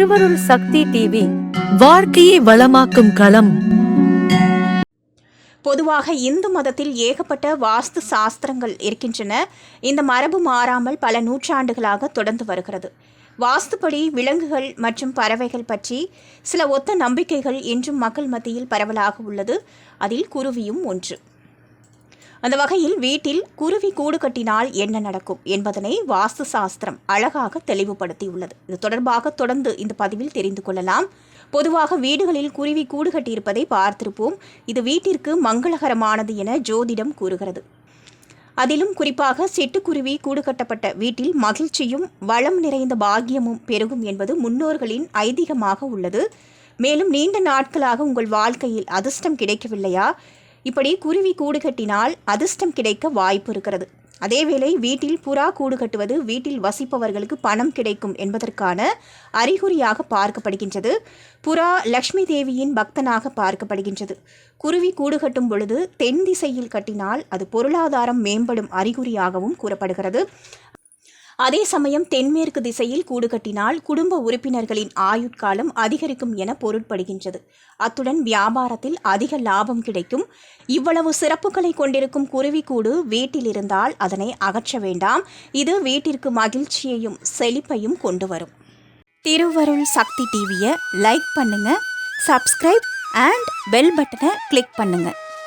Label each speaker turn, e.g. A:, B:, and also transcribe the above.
A: திருவருள் சக்தி டிவி வாழ்க்கையை வளமாக்கும் களம்.
B: பொதுவாக இந்து மதத்தில் ஏகப்பட்ட வாஸ்து சாஸ்திரங்கள் இருக்கின்றன. இந்த மரபு மாறாமல் பல நூற்றாண்டுகளாக தொடர்ந்து வருகிறது. வாஸ்துப்படி விலங்குகள் மற்றும் பறவைகள் பற்றி சில ஒத்த நம்பிக்கைகள் இன்றும் மக்கள் மத்தியில் பரவலாக உள்ளது. அதில் குருவியும் ஒன்று. அந்த வகையில் வீட்டில் குருவி கூடு கட்டினால் என்ன நடக்கும் என்பதனை வாஸ்து சாஸ்திரம் அழகாக தெளிவுபடுத்தியுள்ளது. இது தொடர்பாக தொடர்ந்து இந்த பதிவில் தெரிந்து கொள்ளலாம். பொதுவாக வீடுகளில் குருவி கூடு கட்டியிருப்பதை பார்த்திருப்போம். இது வீட்டிற்கு மங்களகரமானது என ஜோதிடம் கூறுகிறது. அதிலும் குறிப்பாக சிட்டுக்குருவி கூடு கட்டப்பட்ட வீட்டில் மகிழ்ச்சியும் வளம் நிறைந்த பாக்கியமும் பெருகும் என்பது முன்னோர்களின் ஐதீகமாக உள்ளது. மேலும் நீண்ட நாட்களாக உங்கள் வாழ்க்கையில் அதிர்ஷ்டம் கிடைக்கவில்லையா? இப்படி குருவி கூடு கட்டினால் அதிர்ஷ்டம் கிடைக்க வாய்ப்பு இருக்கிறது. அதேவேளை வீட்டில் புறா கூடு கட்டுவது வீட்டில் வசிப்பவர்களுக்கு பணம் கிடைக்கும் என்பதற்கான அறிகுறியாக பார்க்கப்படுகின்றது. புறா லக்ஷ்மி தேவியின் பக்தனாக பார்க்கப்படுகின்றது. குருவி கூடு கட்டும் பொழுது தென் திசையில் கட்டினால் அது பொருளாதாரம் மேம்படும் அறிகுறியாகவும் கூறப்படுகிறது. அதே சமயம் தென்மேற்கு திசையில் கூடு கட்டினால் குடும்ப உறுப்பினர்களின் ஆயுட்காலம் அதிகரிக்கும் என பொருட்படுகின்றது. அத்துடன் வியாபாரத்தில் அதிக லாபம் கிடைக்கும். இவ்வளவு சிறப்புகளை கொண்டிருக்கும் குருவிக்கூடு வீட்டில் இருந்தால் அதனை அகற்ற வேண்டாம். இது வீட்டிற்கு மகிழ்ச்சியையும் செழிப்பையும் கொண்டு வரும். திருவருள் சக்தி டிவியை லைக் பண்ணுங்க சப்ஸ்கிரைப் அண்ட் பெல் பட்டனை கிளிக் பண்ணுங்கள்